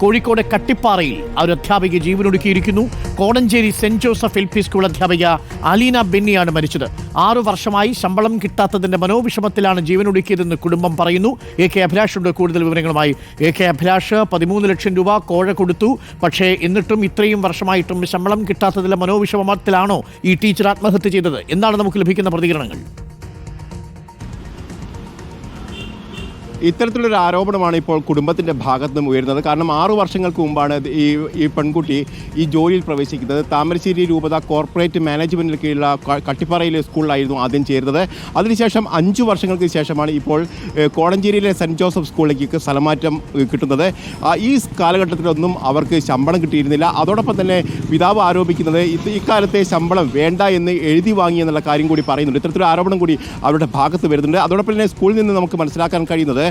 കോഴിക്കോട് കട്ടിപ്പാറയിൽ ഒരു അധ്യാപിക ജീവനൊടുക്കിയിരിക്കുന്നു. Kodanchery saint Joseph L P school അധ്യാപിക അലീന ബെന്നിയാണ് മരിച്ചത്. ആറു വർഷമായി ശമ്പളം കിട്ടാത്തതിന്റെ മനോവിഷമത്തിലാണ് ജീവനൊടുക്കിയതെന്ന് കുടുംബം പറയുന്നു. എ കെ അഭിലാഷുണ്ട് കൂടുതൽ വിവരങ്ങളുമായി എ കെ അഭിലാഷ് പതിമൂന്ന് ലക്ഷം രൂപ കോഴ കൊടുത്തു. പക്ഷേ എന്നിട്ടും ഇത്രയും വർഷമായിട്ടും ശമ്പളം കിട്ടാത്തതിലെ മനോവിഷമത്തിലാണോ ഈ ടീച്ചർ ആത്മഹത്യ ചെയ്തത്? എന്താണ് നമുക്ക് ലഭിക്കുന്ന പ്രതികരണങ്ങൾ? ഇത്തരത്തിലൊരു ആരോപണമാണ് ഇപ്പോൾ കുടുംബത്തിന്റെ ഭാഗത്തു നിന്നും ഉയരുന്നത്. കാരണം ആറു വർഷങ്ങൾക്ക് മുമ്പാണ് ഈ ഈ പെൺകുട്ടി ഈ ജോലിയിൽ പ്രവേശിക്കുന്നത്. താമരശ്ശേരി രൂപത കോർപ്പറേറ്റ് മാനേജ്മെന്റിന് കീഴിലുള്ള കട്ടിപ്പാറയിലെ സ്കൂളിലായിരുന്നു ആദ്യം ചേരുന്നത്. അതിനുശേഷം അഞ്ചു വർഷങ്ങൾക്ക് ശേഷമാണ് ഇപ്പോൾ കോടഞ്ചേരിയിലെ സെന്റ് ജോസഫ് സ്കൂളിലേക്ക് സ്ഥലമാറ്റം കിട്ടുന്നത്. ഈ കാലഘട്ടത്തിലൊന്നും അവർക്ക് ശമ്പളം കിട്ടിയിരുന്നില്ല. അതോടൊപ്പം തന്നെ പിതാവ് ആരോപിക്കുന്നത് ഇക്കാലത്തെ ശമ്പളം വേണ്ട എന്ന് എഴുതി വാങ്ങി എന്നുള്ള കാര്യം കൂടി പറയുന്നുണ്ട്. ഇത്തരത്തിലൊരു ആരോപണം കൂടി അവരുടെ ഭാഗത്ത് വരുന്നുണ്ട്. അതോടൊപ്പം തന്നെ സ്കൂളിൽ നിന്ന് നമുക്ക് മനസ്സിലാക്കാൻ കഴിയുന്നത്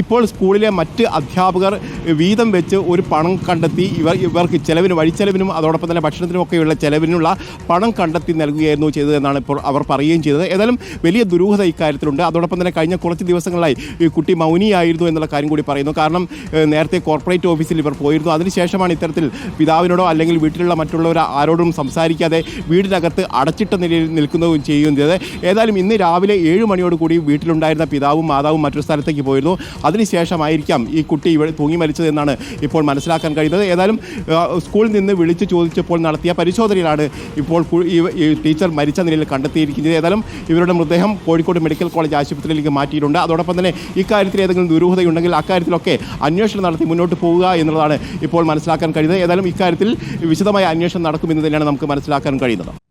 ഇപ്പോൾ സ്കൂളിലെ മറ്റ് അധ്യാപകർ വീതം വെച്ച് ഒരു പണം കണ്ടെത്തി ഇവർ ഇവർക്ക് ചെലവിന് വഴിച്ചെലവിനും അതോടൊപ്പം തന്നെ ഭക്ഷണത്തിനുമൊക്കെയുള്ള ചെലവിനുള്ള പണം കണ്ടെത്തി നൽകുകയായിരുന്നു ചെയ്തതെന്നാണ് ഇപ്പോൾ അവർ പറയുകയും ചെയ്തത്. ഏതായാലും വലിയ ദുരൂഹത ഇക്കാര്യത്തിലുണ്ട്. അതോടൊപ്പം തന്നെ കഴിഞ്ഞ കുറച്ച് ദിവസങ്ങളായി ഈ കുട്ടി മൗനിയായിരുന്നു എന്നുള്ള കാര്യം കൂടി പറയുന്നു. കാരണം നേരത്തെ കോർപ്പറേറ്റ് ഓഫീസിൽ ഇവർ പോയിരുന്നു. അതിനുശേഷമാണ് ഇത്തരത്തിൽ പിതാവിനോടോ അല്ലെങ്കിൽ വീട്ടിലുള്ള മറ്റുള്ളവർ ആരോടും സംസാരിക്കാതെ വീടിനകത്ത് അടച്ചിട്ട നിലയിൽ നിൽക്കുന്നതും ചെയ്തത്. ഏതായാലും ഇന്ന് രാവിലെ ഏഴ് മണിയോടുകൂടി വീട്ടിലുണ്ടായിരുന്ന പിതാവും മാതാവും മറ്റൊരു സ്ഥലത്തേക്ക് പോയിരുന്നു. അതിനുശേഷമായിരിക്കാം ഈ കുട്ടി ഇവിടെ തൂങ്ങി മരിച്ചത് എന്നാണ് ഇപ്പോൾ മനസ്സിലാക്കാൻ കഴിയുന്നത്. ഏതായാലും സ്കൂളിൽ നിന്ന് വിളിച്ച് ചോദിച്ചപ്പോൾ നടത്തിയ പരിശോധനയിലാണ് ഇപ്പോൾ ഈ ടീച്ചർ മരിച്ച നിലയിൽ കണ്ടെത്തിയിരിക്കുന്നത്. ഏതായാലും ഇവരുടെ മൃതദേഹം കോഴിക്കോട് മെഡിക്കൽ കോളേജ് ആശുപത്രിയിലേക്ക് മാറ്റിയിട്ടുണ്ട്. അതോടൊപ്പം തന്നെ ഇക്കാര്യത്തിൽ ഏതെങ്കിലും ദുരൂഹതയുണ്ടെങ്കിൽ അക്കാര്യത്തിലൊക്കെ അന്വേഷണം നടത്തി മുന്നോട്ട് പോവുക എന്നുള്ളതാണ് ഇപ്പോൾ മനസ്സിലാക്കാൻ കഴിയുന്നത്. ഏതായാലും ഇക്കാര്യത്തിൽ വിശദമായ അന്വേഷണം നടക്കുമെന്ന് തന്നെയാണ് നമുക്ക് മനസ്സിലാക്കാൻ കഴിയുന്നത്.